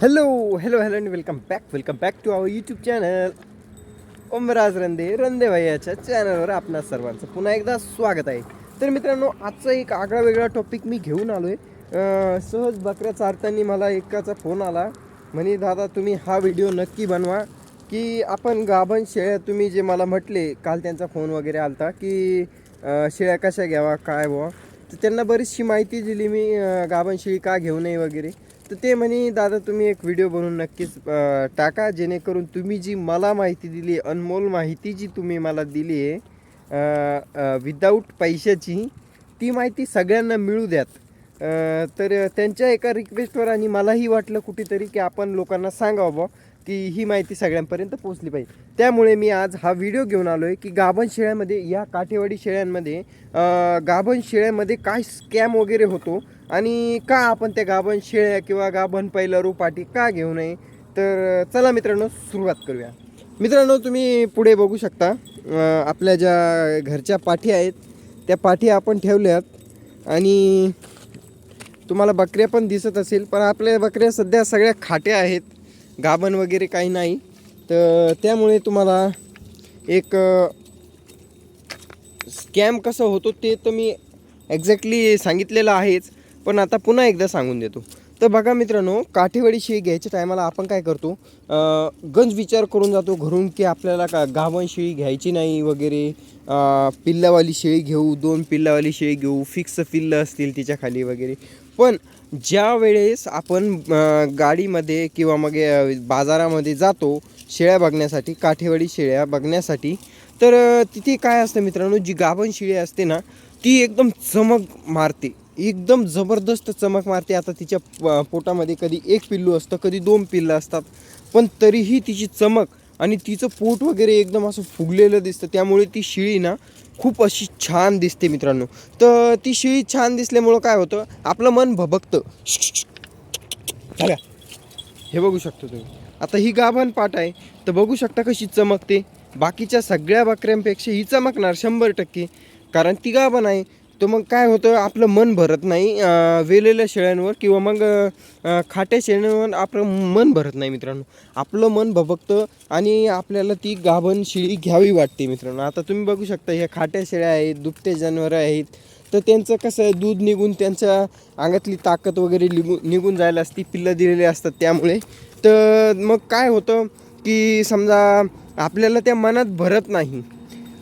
Hello hello hello आणि welcome back welcome back to our YouTube channel Omraj Rande Rande भैयाच्या चॅनलवर आपणा सर्वांचं पुन्हा एकदा स्वागत आहे. तर मित्रांनो आजचा एक आगळा वेगळा टॉपिक मी घेऊन आलो आहे सहज बकऱ्या चारताना मला एकाचा फोन आला. म्हणे दादा तुम्ही हा व्हिडिओ नक्की बनवा की आपण गाभण शेळ्या तुम्ही जे मला म्हटले काल त्यांचा फोन वगैरे आलता की शेळ्या कशा घ्यावा काय व्हावा? तर त्यांना बरीचशी माहिती दिली मी गाभण शेळी का घेऊ नये वगैरे. तर ते म्हणे दादा तुम्ही एक व्हिडिओ बनवून नक्कीच टाका. जेणेकरून तुम्ही जी मला माहिती दिली अनमोल माहिती जी तुम्ही मला दिली आहे विदाऊट पैशाची ती माहिती सगळ्यांना मिळू द्यात. तर त्यांच्या एका रिक्वेस्टवर आणि मलाही वाटलं कुठेतरी की आपण लोकांना सांगावं बा की ही माहिती सगळ्यांपर्यंत पोहोचली पाहिजे. त्यामुळे मी आज हा व्हिडिओ घेऊन आलो आहे की गाभण शेळ्यामध्ये या काठेवाडी शेळ्यांमध्ये गाभण शेळ्यामध्ये काय स्कॅम वगैरे होतो आणि का आपण त्या गाभण शेळ्या किंवा गाभण पहिलं रोपाटी का घेऊ नये? तर चला मित्रांनो सुरुवात करूया. मित्रांनो तुम्ही पुढे बघू शकता आपल्या ज्या घरच्या पाठी आहेत त्या पाठी आपण ठेवल्यात. आणि तुम्हाला बकऱ्या पण दिसत असेल पण आपल्या बकऱ्या सध्या सगळ्या खाट्या आहेत. गाभण वगैरे काही नाही. तर त्यामुळे तुम्हाला एक स्कॅम कसं होतो ते तर मी एक्झॅक्टली सांगितलेलं आहेच. पण आता पुन्हा एकदा सांगून देतो. तर बघा मित्रांनो काठेवाडी शेळी घ्यायच्या टायमाला आपण काय करतो? गंज विचार करून जातो घरून की आपल्याला का गाभण शेळी घ्यायची नाही वगैरे. पिल्लावाली शेळी घेऊ दोन पिल्लावाली शेळी घेऊ फिक्स पिल्लं असतील तिच्या खाली वगैरे. पण ज्या वेळेस आपण गाडीमध्ये किंवा मग बाजारामध्ये जातो शेळ्या बघण्यासाठी काठेवाडी शेळ्या बघण्यासाठी तर तिथे काय असतं मित्रांनो जी गाभण शेळी असते ना ती एकदम चमक मारते. एकदम जबरदस्त चमक मारते. आता तिच्या प- पोटामध्ये कधी एक पिल्लू असतं कधी दोन पिल्लं असतात. पण तरीही तिची चमक आणि तिचं पोट वगैरे एकदम असं फुगलेलं दिसतं. त्यामुळे ती शिळी ना खूप अशी छान दिसते मित्रांनो. तर ती शिळी छान दिसल्यामुळं काय होतं आपलं मन भबकतं हे बघू शकतो तुम्ही. आता ही गाभण पाट आहे. तर बघू शकता कशी चमकते. बाकीच्या सगळ्या बकऱ्यांपेक्षा ही चमकणार शंभर टक्के. कारण ती गाभण आहे. तर मग काय होतं आपलं मन भरत नाही वेलेल्या शेळ्यांवर किंवा मग खाट्या शेळ्यांवर आपलं मन भरत नाही मित्रांनो. आपलं मन भबकतं आणि आपल्याला ती गाभण शेळी घ्यावी वाटते मित्रांनो. आता तुम्ही बघू शकता ह्या खाट्या शेळ्या आहेत दुपटे जनावरं आहेत. तर त्यांचं कसं आहे दूध निघून त्यांच्या अंगातली ताकद वगैरे निघून निघून जायला असती पिल्लं दिलेली असतात त्यामुळे. तर मग काय होतं की समजा आपल्याला त्या मनात भरत नाही.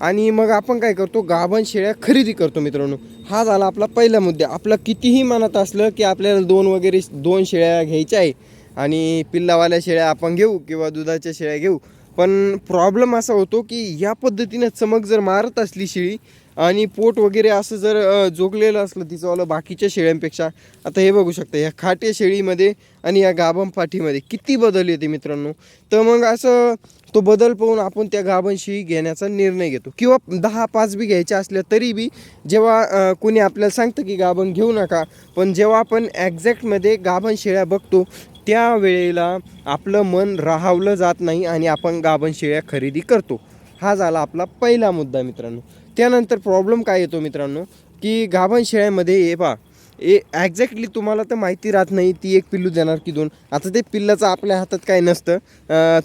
आणि मग आपण काय करतो? गाभण शेळ्या खरेदी करतो मित्रांनो. हा झाला आपला पहिला मुद्दा. आपला कितीही मनात असलं की आपल्याला दोन वगैरे दोन शेळ्या घ्यायच्या आहे. आणि पिल्लावाल्या शेळ्या आपण घेऊ किंवा दुधाच्या शेळ्या घेऊ. पण प्रॉब्लेम असा होतो की या पद्धतीनं चमक जर मारत असली शेळी आणि पोट वगैरे असं जर जोगलेलं असलं तिचंवालं बाकीच्या शेळ्यांपेक्षा आता हे बघू शकता या खाट्या शेळीमध्ये आणि या गाभण पाठीमध्ये किती बदल येते मित्रांनो. तर मग असं तो बदल पाहून आपण त्या गाभण शेळी घेण्याचा निर्णय घेतो. किंवा दहा पाच बी घ्यायच्या असल्या तरी बी जेव्हा कोणी आपल्याला सांगतं की गाभण घेऊ नका पण जेव्हा आपण ॲक्झॅक्टमध्ये गाभण शेळ्या बघतो त्यावेळेला आपलं मन राहावलं जात नाही आणि आपण गाभण शेळ्या खरेदी करतो. हा झाला आपला पहिला मुद्दा मित्रांनो. त्यानंतर प्रॉब्लेम काय येतो मित्रांनो? की गाभण शेळ्यामध्ये हे पा ए ॲक्झॅक्टली तुम्हाला तर माहिती राहत नाही ती एक पिल्लू देणार की दोन. आता ते पिल्लाचं आपल्या हातात काय नसतं.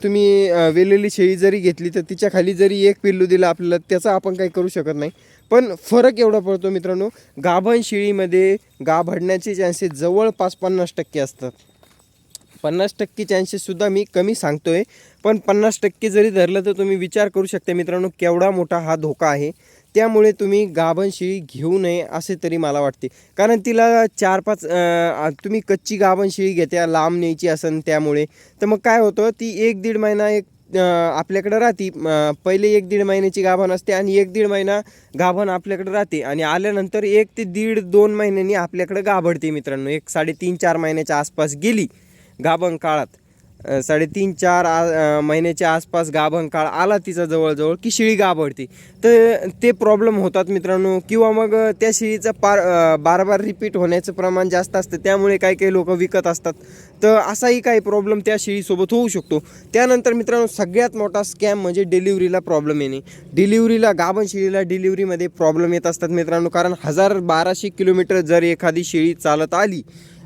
तुम्ही वेलेली शेळी जरी घेतली तर तिच्या खाली जरी एक पिल्लू दिलं आपल्याला त्याचा आपण काही करू शकत नाही. पण फरक एवढा पडतो मित्रांनो गाभण शेळीमध्ये गाभडण्याचे चान्सेस जवळपास पन्नास टक्के असतात. पन्नास टक्के चान्सेससुद्धा मी कमी सांगतो आहे पण पन्नास टक्के जरी धरलं तर तुम्ही विचार करू शकता मित्रांनो केवढा मोठा हा धोका आहे. त्यामुळे तुम्ही गाभण शेळी घेऊ नये असे तरी मला वाटते. कारण तिला चार पाच तुम्ही कच्ची गाभण शेळी घेत्या लांब न्यायची असन त्यामुळे. तर मग काय होतं ती एक दीड महिना एक आपल्याकडं राहते. पहिले एक दीड महिन्याची गाभण असते आणि एक दीड महिना गाभण आपल्याकडे राहते. आणि आल्यानंतर एक ते दीड दोन महिन्यांनी आपल्याकडे गाभडते मित्रांनो. एक साडेतीन चार महिन्याच्या आसपास गेली. गाभण काळात. साडेतीन चार आ महिन्याच्या आसपास गाभण काळ आला तिचा जवळजवळ की शिळी गाभडते तर ते प्रॉब्लेम होतात मित्रांनो. किंवा मग त्या शिळीचं पार बार बार रिपीट होण्याचं प्रमाण जास्त असतं. त्यामुळे काही काही लोक विकत असतात. तर असाही काही प्रॉब्लेम त्या शिळीसोबत होऊ शकतो. त्यानंतर मित्रांनो सगळ्यात मोठा स्कॅम म्हणजे डिलिव्हरीला प्रॉब्लेम येणे. डिलिव्हरीला गाभण शिळीला डिलिव्हरीमध्ये प्रॉब्लेम येत असतात मित्रांनो. कारण हजार बाराशे किलोमीटर जर एखादी शिळी चालत आली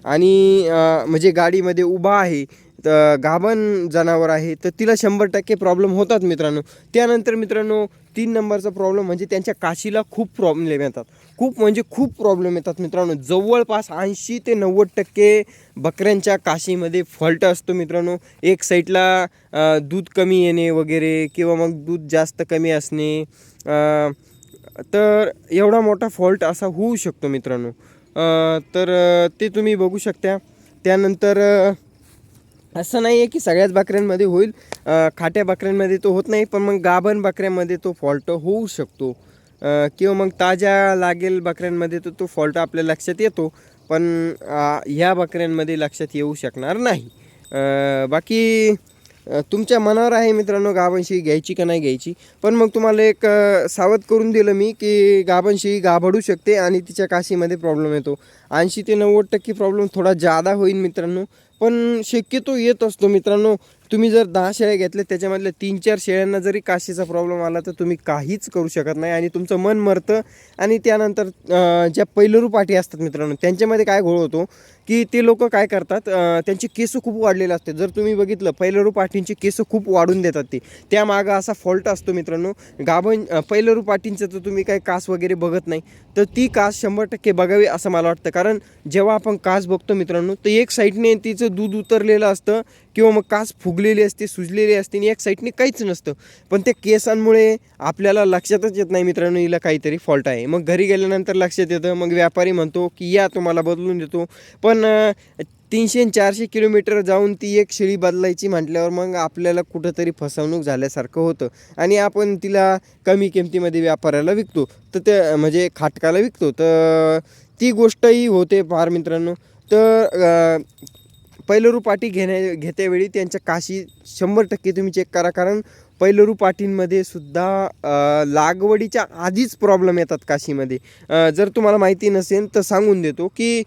आणि म्हणजे गाडीमध्ये उभा आहे तर गाभण जनावर आहे तर तिला शंभर टक्के प्रॉब्लेम होतात मित्रांनो. त्यानंतर मित्रांनो तीन नंबरचा प्रॉब्लेम म्हणजे त्यांच्या काशीला खूप प्रॉब्लेम येतात. खूप म्हणजे खूप प्रॉब्लेम येतात मित्रांनो. जवळपास ऐंशी ते नव्वद टक्के बकऱ्यांच्या काशीमध्ये फॉल्ट असतो मित्रांनो. एक साईडला दूध कमी येणे वगैरे किंवा मग दूध जास्त कमी असणे तर एवढा मोठा फॉल्ट असा होऊ शकतो मित्रांनो. तर ते तुम्ही बघू शकता. त्यानंतर असं नाही आहे की सगळ्याच बकऱ्यांमध्ये होईल. खाट्या बकऱ्यांमध्ये तो होत नाही पण मग गाभण बकऱ्यांमध्ये तो फॉल्ट होऊ शकतो. किंवा मग ताज्या लागेल बकऱ्यांमध्ये तर तो फॉल्ट आपल्या लक्षात येतो पण ह्या बकऱ्यांमध्ये लक्षात येऊ शकणार नाही. बाकी तुमच्या मनावर आहे मित्रांनो गाभणशी घ्यायची का नाही घ्यायची? पण मग तुम्हाला एक सावध करून दिलं मी की गाभणशी गाभडू शकते आणि तिच्या काशीमध्ये प्रॉब्लेम येतो. ऐंशी ते नव्वद टक्के प्रॉब्लेम थोडा जादा होईल मित्रांनो. पण शक्यतो येत असतो मित्रांनो. तुम्ही जर दहा शेळ्या घेतल्या त्याच्यामधल्या तीन चार शेळ्यांना जरी काशीचा प्रॉब्लेम आला तर तुम्ही काहीच करू शकत नाही आणि तुमचं मन मरतं. आणि त्यानंतर ज्या पैलरू पाठी असतात मित्रांनो त्यांच्यामध्ये काय घोळ होतो? की ते लोक काय करतात त्यांची त्यांचे केस खूप वाढलेले असते जर तुम्ही बघितलं पैलरू पाठींचे केस खूप वाढून देतात ते. त्यामागं असा फॉल्ट असतो मित्रांनो. गाभण पैलरू पाठींचं तर तुम्ही काय कास वगैरे बघत नाही. तर ती कास शंभर टक्के बघावी असं मला वाटतं. कारण जेव्हा आपण कास बघतो मित्रांनो तर एक साईडने तिचं दूध उतरलेलं असतं किंवा मग कास फुगलेली असते सुजलेली असते आणि एक साईडने काहीच नसतं. पण त्या केसांमुळे आपल्याला लक्षातच येत नाही मित्रांनो हिला काहीतरी फॉल्ट आहे. मग घरी गेल्यानंतर लक्षात येतं मग व्यापारी म्हणतो की या तुम्हाला बदलून देतो. पण पण तीनशे चारशे किलोमीटर जाऊन ती एक शेळी बदलायची म्हटल्यावर मग आपल्याला कुठंतरी फसवणूक झाल्यासारखं होतं. आणि आपण तिला कमी किमतीमध्ये व्यापाऱ्याला विकतो. तर ते म्हणजे खाटकाला विकतो. तर ती गोष्टही होते फार मित्रांनो. तर पैलरू पाटी घेण्या घेत्यावेळी त्यांच्या काशी शंभर टक्के तुम्ही चेक करा. कारण पैलरू पाटींमध्ये सुद्धा लागवडीच्या आधीच प्रॉब्लेम येतात काशीमध्ये. जर तुम्हाला माहिती नसेल तर सांगून देतो की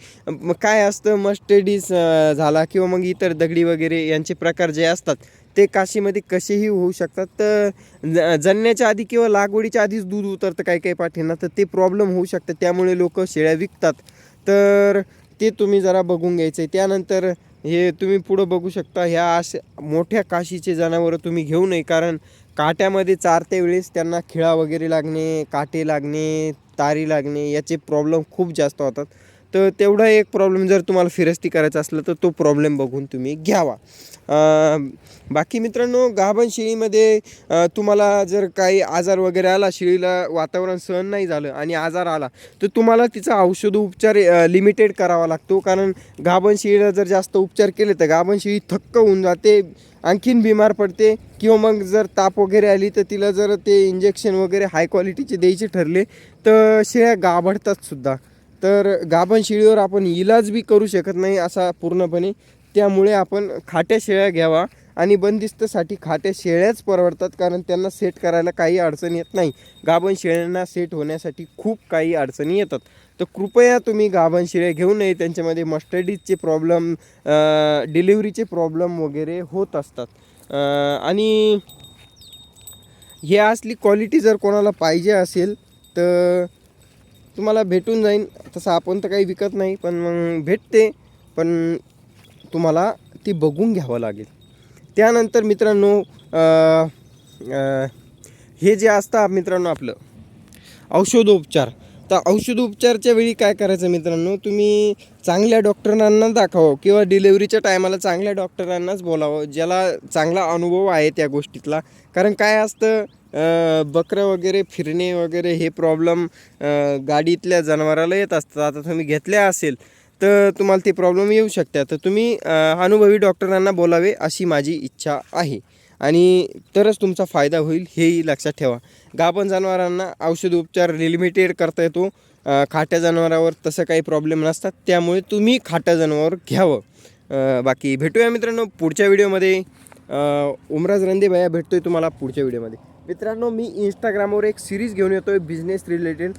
काय असतं मस्टडीज झाला किंवा मग इतर दगडी वगैरे यांचे प्रकार जे असतात ते काशीमध्ये कसेही होऊ शकतात. तर ज- जणण्याच्या आधी किंवा लागवडीच्या आधीच दूध उतरतं काही काही पाठींना तर ते प्रॉब्लेम होऊ शकतात त्यामुळे लोक शेळ्या विकतात. तर ते तुम्ही जरा बघून घ्यायचं आहे त्यानंतर हे तुम्ही पुढं बघू शकता ह्या अशा मोठ्या काशीचे जनावरं तुम्ही घेऊ नये कारण काट्यामध्ये चारते वेळेस त्यांना खिळा वगैरे लागणे काटे लागणे तारी लागणे याचे प्रॉब्लेम खूप जास्त होतात. तर तेवढा एक प्रॉब्लेम जर तुम्हाला फिरस्ती करायचा असला तर तो प्रॉब्लेम बघून तुम्ही घ्यावा. बाकी मित्रांनो गाभण शेळीमध्ये तुम्हाला जर काही आजार वगैरे आला शेळीला वातावरण सहन नाही झालं आणि आजार आला तर तुम्हाला तिचा औषध उपचार लिमिटेड करावा लागतो. कारण गाभण शेळीला जर जास्त उपचार केले तर गाभण शेळी थक्क होऊन जाते आणखीन बिमार पडते किंवा मग जर ताप वगैरे आली तर तिला जर ते इंजेक्शन वगैरे हाय क्वालिटीचे द्यायचे ठरले तर शेळ्या गाभडतात सुद्धा. तर गाभण शेळीवर आपण इलाज बी करू शकत नाही असा पूर्णपणे. त्यामुळे आपण खाट्या शेळ्या घ्यावा आणि बंदिस्तसाठी खाट्या शेळ्याच परवडतात कारण त्यांना सेट करायला काही अडचण येत नाही. गाभण शेळ्यांना सेट होण्यासाठी खूप काही अडचणी येतात. तर कृपया तुम्ही गाभण शेळ्या घेऊ नये. त्यांच्यामध्ये मस्टडीजचे प्रॉब्लेम डिलिव्हरीचे प्रॉब्लेम वगैरे होत असतात. आणि हे असली क्वालिटी जर कोणाला पाहिजे असेल तर तुम्हाला भेटून जाईन. तसं आपण तर काही विकत नाही पण मग भेटते. पण तुम्हाला ती बघून घ्यावं लागेल. त्यानंतर मित्रांनो हे जे असतं मित्रांनो आपलं औषधोपचार. तर औषधोपचारच्या वेळी काय करायचं मित्रांनो तुम्ही चांगल्या डॉक्टरांना दाखवावं किंवा डिलेवरीच्या टायमाला चांगल्या डॉक्टरांनाच बोलावं ज्याला चांगला अनुभव आहे त्या गोष्टीतला. कारण काय असतं बकरं वगैरे फिरणे वगैरे हे प्रॉब्लेम गाडीतल्या जनावराला येत असतात. आता तुम्ही घेतल्या असेल तर तुम्हाला ते प्रॉब्लेम येऊ शकतात तर तुम्ही अनुभवी डॉक्टरांना बोलावे अशी माझी इच्छा आहे. आणि तरच तुमचा फायदा होईल हेही लक्षात ठेवा. गाभण जनावरांना औषध उपचार लिमिटेड करता येतो. खाट्या जनावरावर तसं काही प्रॉब्लेम नसतात. त्यामुळे तुम्ही खाट्या जनावर घ्यावं. बाकी भेटूया मित्रांनो पुढच्या व्हिडिओमध्ये उमराज रंदे भैया भेटतोय तुम्हाला पुढच्या व्हिडिओमध्ये. मित्रांनो मी इंस्टाग्रामवर एक सिरीज घेऊन येतो आहे बिझनेस रिलेटेड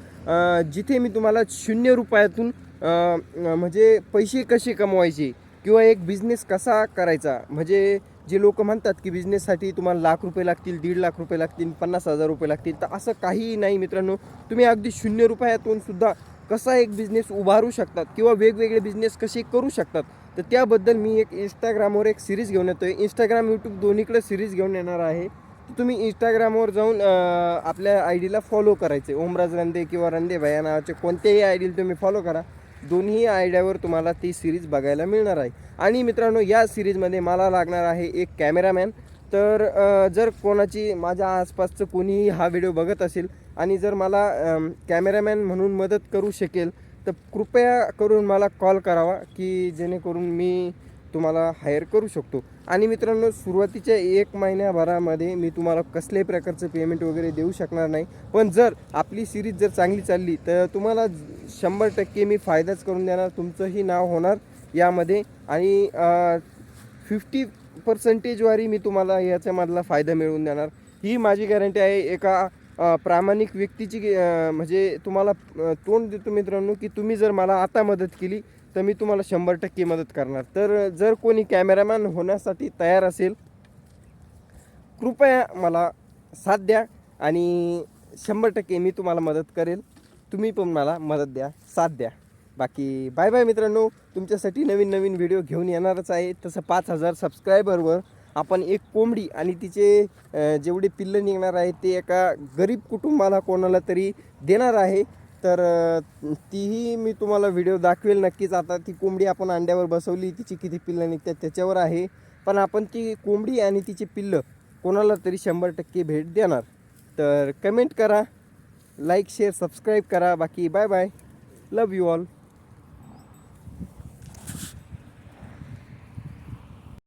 जिथे मी तुम्हाला शून्य रुपयातून म्हणजे पैसे कसे कमवायचे किंवा एक बिझनेस कसा करायचा म्हणजे जे लोक म्हणतात की बिझनेससाठी तुम्हाला लाख रुपये लागतील दीड लाख रुपये लागतील पन्नास हजार रुपये लागतील तर असं काहीही नाही मित्रांनो. तुम्ही अगदी शून्य रुपयातून सुद्धा कसा एक बिझनेस उभारू शकतात किंवा वेगवेगळे बिझनेस कसे करू शकतात तर त्याबद्दल मी एक इंस्टाग्रामवर एक सिरीज घेऊन येतो आहे इंस्टाग्राम यूट्यूब दोन्हीकडे सिरीज घेऊन येणार आहे. तर तुम्ही इंस्टाग्रामवर जाऊन आपल्या आय डीला फॉलो करायचे. ओमराज रंदे किंवा रंदे भया नावाचे कोणत्याही आय डीला तुम्ही फॉलो करा. दोन्ही आयडियावर तुम्हाला ती सिरीज बघायला मिळणार आहे. आणि मित्रांनो या सिरीजमध्ये मला लागणार आहे एक कॅमेरामॅन तर जर कोणाची माझ्या आसपासचं कोणीही हा व्हिडिओ बघत असेल आणि जर मला कॅमेरामॅन म्हणून मदत करू शकेल तर कृपया करून मला कॉल करावा की जेणेकरून मी तुम्हाला हायर करू शकतो. आणि मित्रांनो सुरुवातीच्या एक महिन्याभरामध्ये मी तुम्हाला कसल्याही प्रकारचं पेमेंट वगैरे देऊ शकणार नाही. पण जर आपली सिरीज जर चांगली चालली तर तुम्हाला शंभर टक्के मी फायदाच करून देणार. तुमचंही नाव होणार यामध्ये. आणि फिफ्टी पर्सेंटेजवारी मी तुम्हाला याच्यामधला फायदा मिळवून देणार. ही माझी गॅरंटी आहे. एका प्रामाणिक व्यक्तीची म्हणजे तुम्हाला तोंड देतो मित्रांनो की तुम्ही जर मला आता मदत केली तर मी तुम्हाला शंभर टक्के मदत करणार. तर जर कोणी कॅमेरामॅन होण्यासाठी तयार असेल कृपया मला साथ द्या आणि शंभर टक्के मी तुम्हाला मदत करेल. तुम्ही पण मला मदत द्या साथ द्या. बाकी बाय बाय मित्रांनो तुमच्यासाठी नवीन नवीन व्हिडिओ घेऊन येणारच आहे. तसं पाच हजार सबस्क्रायबरवर आपण एक कोंबडी आणि तिचे जेवढे पिल्लं निघणार आहे ते एका गरीब कुटुंबाला कोणाला तरी देणार आहे. तर तीही मी तुम्हाला व्हिडिओ दाखवेल नक्कीच. आता ती कोंबडी आपण अंड्यावर बसवली तिची किती पिल्लं निघतात त्याच्यावर आहे. पण आपण ती कोंबडी आणि तिची पिल्लं कोणाला तरी शंभर टक्के भेट देणार. तर कमेंट करा लाईक शेअर सबस्क्राईब करा. बाकी bye bye. Love you all